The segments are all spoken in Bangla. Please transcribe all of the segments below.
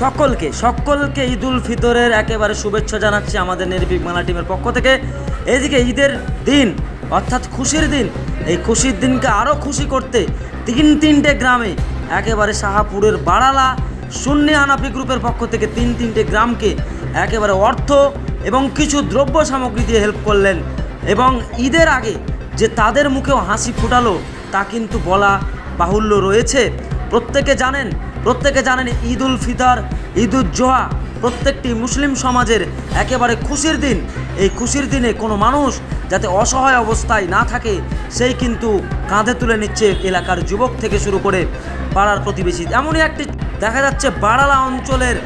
সকলকে সকলকে ঈদ উল ফিতরের একেবারে শুভেচ্ছা জানাচ্ছি আমাদের নির্ভীক বাংলা টিমের পক্ষ থেকে। এদিকে ঈদের দিন, অর্থাৎ খুশির দিন, এই খুশির দিনকে আরও খুশি করতে তিন তিনটে গ্রামে, একেবারে শাহাপুরের বাড়ালা সুন্নি হানাফি গ্রুপের পক্ষ থেকে তিন তিনটে গ্রামকে একেবারে অর্থ এবং কিছু দ্রব্য সামগ্রী দিয়ে হেল্প করলেন এবং ঈদের আগে যে তাদের মুখেও হাসি ফুটালো তা কিন্তু বলা বাহুল্য রয়েছে। প্রত্যেকে জানেন প্রত্যেকে জানেন ঈদ উল ফিতর ঈদ জোহা প্রত্যেকটি মুসলিম সমাজের একেবারে খুশির দিন। এই খুশির দিনে কোনো মানুষ যাতে অসহায় অবস্থায় না থাকে সেই কিন্তু কাঁধে তুলে নিচ্ছে এলাকার যুবক থেকে শুরু করে পাড়ার প্রতিবেশী। এমনই একটি দেখা যাচ্ছে বাড়ালা অঞ্চলের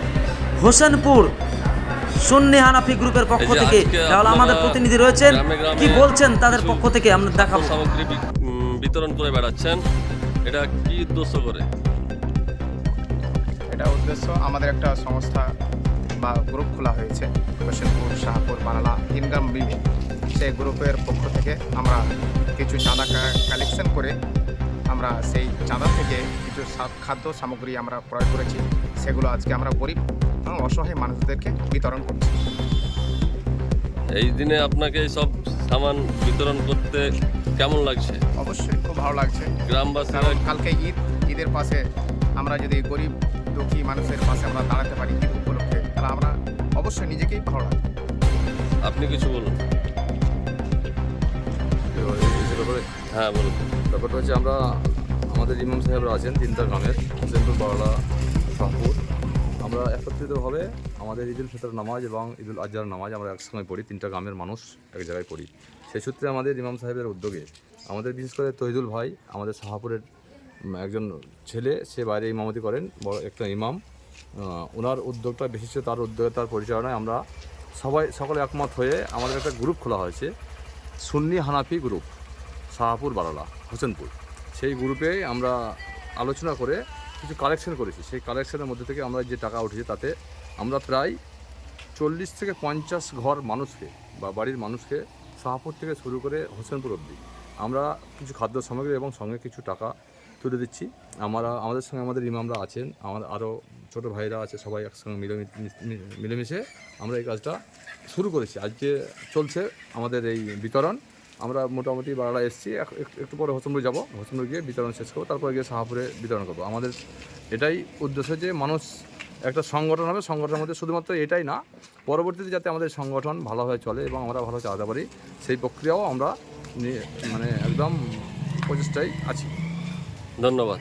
হোসেনপুর সুন্নি হানাফি গ্রুপের পক্ষ থেকে। তাহলে আমাদের প্রতিনিধি রয়েছেন। কি বলছেন তাদের পক্ষ থেকে? আমরা দেখাবো। সামগ্রী বিতরণ করে বেড়াচ্ছেন। এটা কি উদ্দেশ্য করে? এটা উদ্দেশ্য আমাদের একটা সংস্থা বা গ্রুপ খোলা হয়েছে হোসেনপুর শাহপুর বানালা তিনগ্রাম বিবি সেই গ্রুপের পক্ষ থেকে আমরা কিছু চাঁদা কালেকশন করে আমরা সেই চাঁদা থেকে কিছু খাদ্য সামগ্রী আমরা ক্রয় করেছি। সেগুলো আজকে আমরা গরিব এবং অসহায় মানুষদেরকে বিতরণ করছি। এই দিনে আপনাকে এই সব সামান বিতরণ করতে কেমন লাগছে? অবশ্যই খুব ভালো লাগছে। গ্রামবাসীরা কারণ কালকে ঈদ ঈদের পাশে আমরা যদি গরিব দুঃখী মানুষের পাশে আমরা দাঁড়াতে পারি ঈদ উপলক্ষে তাহলে আমরা অবশ্যই নিজেকেই ভালো লাগবে আপনি কিছু বলুন। ব্যাপারে হ্যাঁ বলুন। ব্যাপারটা হচ্ছে আমরা আমাদের ইমাম সাহেবরা আছেন তিনটা গ্রামের হোসেনপুর বাংলা শাহপুর। আমরা একত্রিতভাবে আমাদের ঈদুল ফিতর নামাজ এবং ঈদুল আজহার নামাজ আমরা একসঙ্গে পড়ি তিনটা গ্রামের মানুষ এক জায়গায় পড়ি। সেই সূত্রে আমাদের ইমাম সাহেবের উদ্যোগে আমাদের বিশেষ করে তহিদুল ভাই আমাদের শাহপুরের একজন ছেলে, সে বাইরে ইমামতি করেন, বড় একটা ইমাম। ওনার উদ্যোগটা বিশেষ করে তার উদ্যোগে তার পরিচালনায় আমরা সবাই সকলে একমত হয়ে আমাদের একটা গ্রুপ খোলা হয়েছে, সুন্নি হানাফি গ্রুপ, শাহাপুর, বারালা, হোসেনপুর। সেই গ্রুপে আমরা আলোচনা করে কিছু কালেকশন করেছি। সেই কালেকশনের মধ্যে থেকে আমরা যে টাকা উঠেছে তাতে আমরা প্রায় চল্লিশ থেকে পঞ্চাশ ঘর মানুষকে বা বাড়ির মানুষকে শাহপুর থেকে শুরু করে হোসেনপুর অবধি আমরা কিছু খাদ্য সামগ্রী এবং সঙ্গে কিছু টাকা তুলে দিচ্ছি। আমরা, আমাদের সঙ্গে আমাদের ইমামরা আছেন, আমাদের আরও ছোটো ভাইরা আছে, সবাই একসঙ্গে মিলে মিলেমিশে আমরা এই কাজটা শুরু করেছি। আজকে চলছে আমাদের এই বিতরণ, আমরা মোটামুটি বারোটা এসেছি। এক- এক- একটু পরে হোসেনপুর যাব। হোসেনপুর গিয়ে বিতরণ শেষ করব, তারপরে গিয়ে শাহপুরে বিতরণ করব। আমাদের এটাই উদ্দেশ্য যে মানুষ একটা সংগঠন হবে। সংগঠনের মধ্যে শুধুমাত্র এটাই না, পরবর্তীতে যাতে আমাদের সংগঠন ভালোভাবে চলে এবং আমরা ভালো চালাতে পারি, সেই প্রক্রিয়াও আমরা মানে একদম প্রচেষ্টায় আছি। ধন্যবাদ।